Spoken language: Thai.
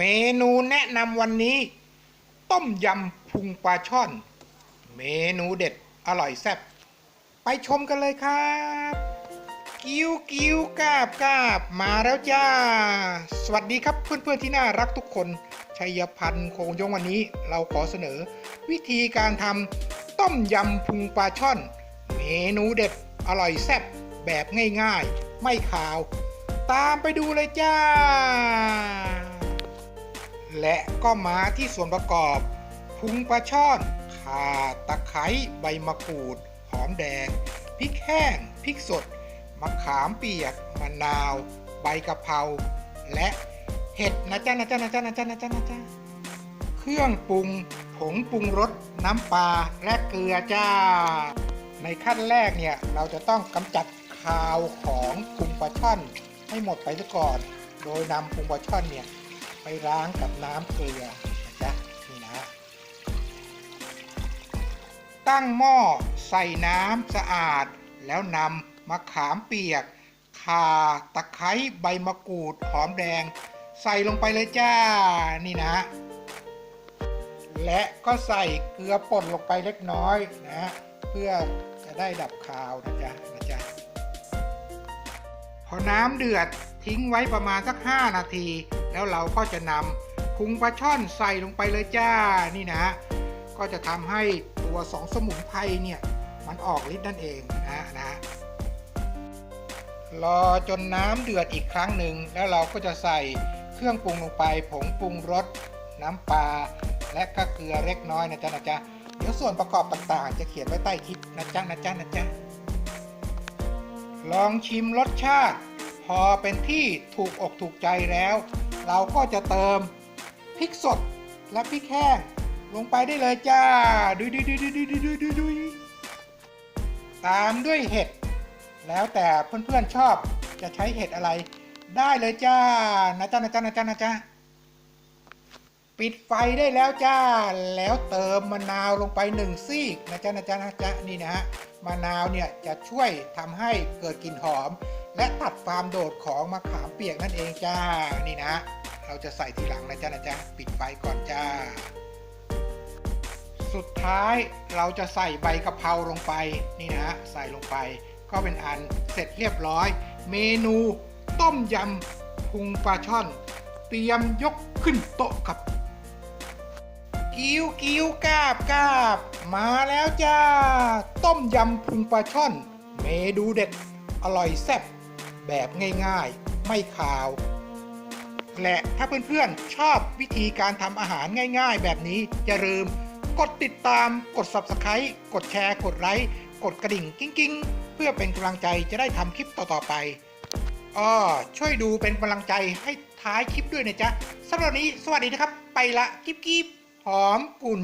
เมนูแนะนำวันนี้ ต้มยำพุงปลาช่อน เมนูเด็ดอร่อยแซ่บไปชมกันเลยครับ กิ้วกิ้วกาบกาบมาแล้วจ้า สวัสดีครับเพื่อนๆที่น่ารักทุกคนชัยพันธ์คงยงวันนี้ เราขอเสนอ วิธีการทำต้มยำพุงปลาช่อน เมนูเด็ดอร่อยแซ่บแบบง่ายๆ ไม่ขาว ตามไปดูเลยจ้า และก็มาที่ส่วนประกอบ พุงปลาช่อน ข่า ตะไคร้ ใบมะกรูด หอมแดง พริกแห้ง พริกสด มะขามเปียก มะนาว ใบกะเพรา และเห็ดนะจ๊ะนะจ๊ะนะจ๊ะนะจ๊ะนะจ๊ะนะจ๊ะเครื่องปรุง ผงปรุงรส น้ำปลา และเกลือจ้า ในขั้นแรกเนี่ย เราจะต้องกำจัดคาวของพุงปลาช่อนให้หมดไปซะก่อน โดยนำพุงปลาช่อนเนี่ย ล้างกับน้ำเกลือนะจ๊ะนี่นะตั้งหม้อใส่น้ำสะอาด แล้วนำมะขามเปียกข่าตะไคร้ใบมะกรูดหอมแดง ใส่ลงไปเลยจ้านี่นะ และก็ใส่เกลือป่นลงไปเล็กน้อยนะเพื่อจะได้ดับคาวนะจ๊ะนะจ๊ะพอน้ำเดือดทิ้งไว้ประมาณสัก 5 นาทีแล้วเราก็จะนำพุงปลาช่อนใส่ลงไปเลยจ้านี่นะ ก็จะทำให้ตัวสองสมุนไพรเนี่ยมันออกฤทธิ์นั่นเองนะนะรอจนน้ำเดือดอีกครั้งหนึ่งแล้วเราก็จะใส่เครื่องปรุงลงไป ผงปรุงรสน้ำปลาและก็เกลือเล็กน้อยนะจ๊ะนะจ๊ะเดี๋ยวส่วนประกอบต่างๆ จะเขียนไว้ใต้คลิปนะจ๊ะนะจ๊ะนะจ๊ะลองชิมรสชาติ พอเป็นที่ถูกอกถูกใจแล้ว เราก็จะเติมพริกสดและพริกแห้งลงไปได้เลยจ้าดุยดุยดุยดุยดุยดุยดุยดุยตามด้วยเห็ด แล้วแต่เพื่อนๆชอบจะใช้เห็ดอะไร ได้เลยจ้านะจ๊ะนะจ๊ะนะจ๊ะนะจ๊ะปิดไฟได้แล้วจ้า แล้วเติมมะนาวลงไปหนึ่งซีกนะจ๊ะนะจ๊ะนะจ๊ะนี่นะฮะ มะนาวเนี่ยจะช่วยทำให้เกิดกลิ่นหอม และตัดความโดดของมะขามเปียกนั่นเองจ้า นี่นะ เราจะใส่ทีหลังนะจ๊ะนะจ๊ะปิดไฟก่อนจ้า สุดท้ายเราจะใส่ใบกะเพราลงไปนี่นะใส่ลงไป ก็เป็นอันเสร็จเรียบร้อย เมนูต้มยำพุงปลาช่อน เตรียมยกขึ้นโต๊ะครับกิ้วกิ้วกาบกาบ มาแล้วจ้า ต้มยำพุงปลาช่อน เมนูเด็ด อร่อยแซ่บแบบง่ายๆ ไม่ขาว และถ้าเพื่อนๆ ชอบวิธีการทำอาหารง่ายๆ แบบนี้ อย่าลืม กดติดตาม กด Subscribe กดแชร์ กดไลค์ กดกระดิ่งกิ้งๆ เพื่อเป็นกำลังใจจะได้ทำคลิปต่อๆไปอ้อช่วยดูเป็นกำลังใจให้ท้ายคลิปด้วยนะจ๊ะสำหรับวันนี้สวัสดีนะครับ ไปละกิ๊บกิ๊บหอมกุ่น